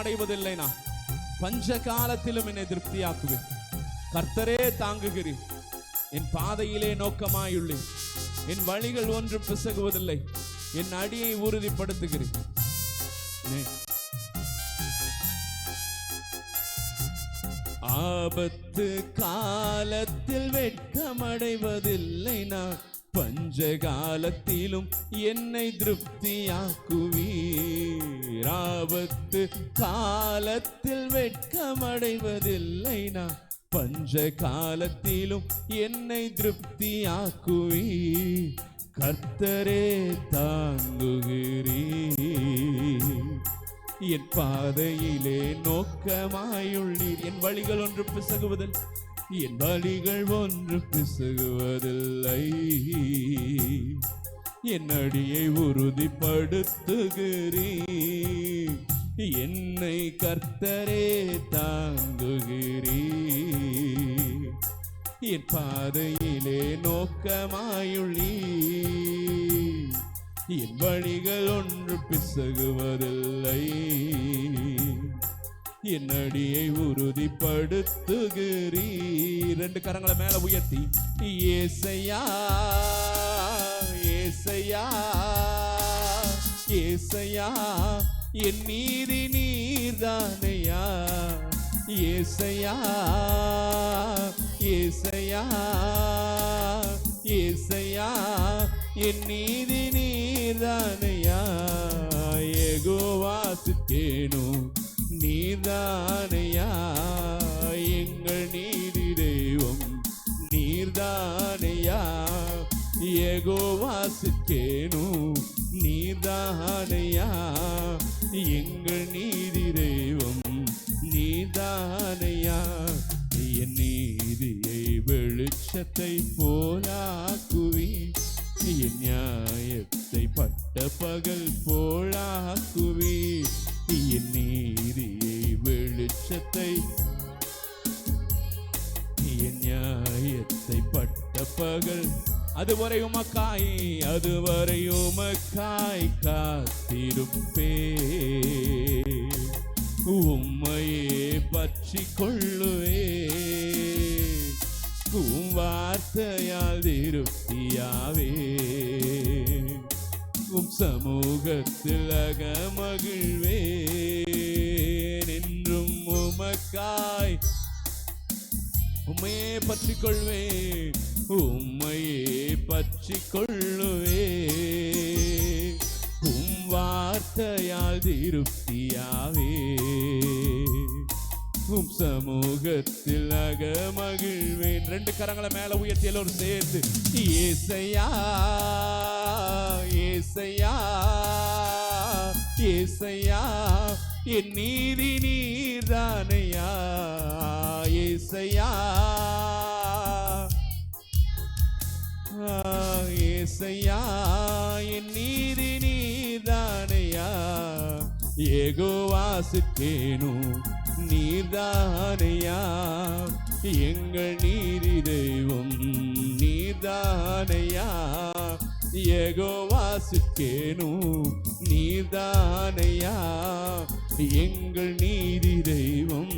அடைவதில்லை நான் பஞ்ச காலத்திலும் என்னை திருப்தியாக்குவேன் கர்த்தரே தாங்குகிறேன் என் பாதையிலே நோக்கமாயுள்ளேன் என் வழிகள் ஒன்றும் பிசகுவதில்லை. என் அடியை உறுதிப்படுத்துகிறேன். ஆபத்து காலத்தில் வெட்கமடைவதில்லை நான் பஞ்ச காலத்திலும் என்னை திருப்தியாக்குவீர். ஆபத்து காலத்தில் வெட்கமடைவதில்லை நான் பஞ்ச காலத்திலும் என்னை திருப்தியாக்குவி கர்த்தரே தாங்குகிறீ என் பாதையிலே நோக்கமாயுள்ளீர். என் வழிகள் ஒன்று பிசகுவதில் என் வழிகள் ஒன்று பிசகுவதில்லை. என் அடியை உறுதிப்படுத்துகிறீ. என்னை கர்த்தரே தாங்குகிறீ. என் பாதையிலே நோக்கமாயுள்ளீ. என் வழிகள் ஒன்று பிசகுவதில்லை. என் அடியை உறுதிப்படுத்துகிறீ. ரெண்டு கரங்களை மேல உயர்த்தி. ஏசையா. ஏசையா என் நீதி நீர்தானையா? ஏசையா ஏசையா ஏசையா என் நீதி நீர்தானையா? ஏகோவாசித்தேனோ நீர்தானையா? எங்கள் நீதி தெய்வம் நீர்தானையா? ஏகோவாசித்தேனோ நீதானையா எங்கள் நீதி தெய்வம் நீதானையா என் நீதியை வெளிச்சத்தை போலாக்குவி என் நியாயத்தை பட்ட பகல் போலாக்குவி என் நீதியை வெளிச்சத்தை என் நியாயத்தை பட்ட பகல் அதுவரை உமக்காய் அதுவரை உமக்காய் காத்திருப்பே. உம்மையே பற்றி கொள்ளுவே உம் வார்த்தையால் திருப்தியாவே. உம் சமூகத்தில் அகமகிழ்வே. என்றும் உமக்காய் உம்மையே பற்றி கொள்வே உம்மையே பற்றி கொள்ளுவே உம் வார்த்தையால் திருப்தியாவே. உம் சமூகத்தில் அகமகிழ்வேன் ரெண்டு கரங்களை மேல உயர்த்தி எல்லோரும் சேர்ந்து ஏசையா ஏசையா ஏசையா என் நீதி நீர்தானையா ஏசையா. ஏசையா என் நீதி நீர்தானையா ஏகோவாசுக்கேனோ நீர்தானையா எங்கள் நீதி தெய்வம் நீர்தானையா ஏகோவாசுக்கேனோ நீர்தானையா எங்கள் நீதி தெய்வம்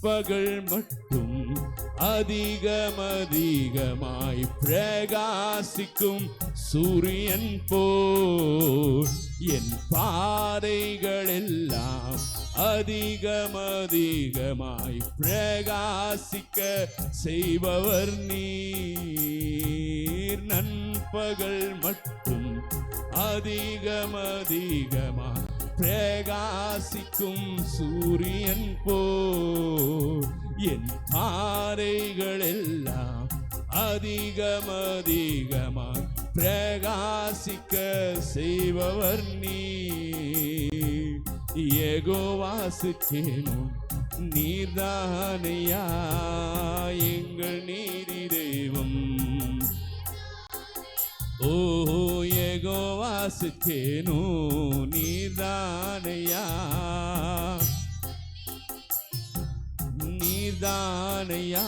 பகல் மட்டும் அதிகம் அதிகமாய் பிரகாசிக்கும் சூரியன் போல். என் பாதைகள் எல்லாம் அதிகம் அதிகமாய் பிரகாசிக்க செய்பவர் நீர். நண்பகல் மட்டும் அதிகம் அதிகமாய் பிரகாசிக்கும் சூரியன் போ என் பாறைகள் எல்லாம் அதிகம் அதிகமாய் பிரகாசிக்க செய்பவர் நீ. ஏகோவாசுக்கேனும் நீர்தானையா எங்கள் நீதி தெய்வம். ஓ ஏகோவாசுக்கேனு நீர்தானையா நீர்தானையா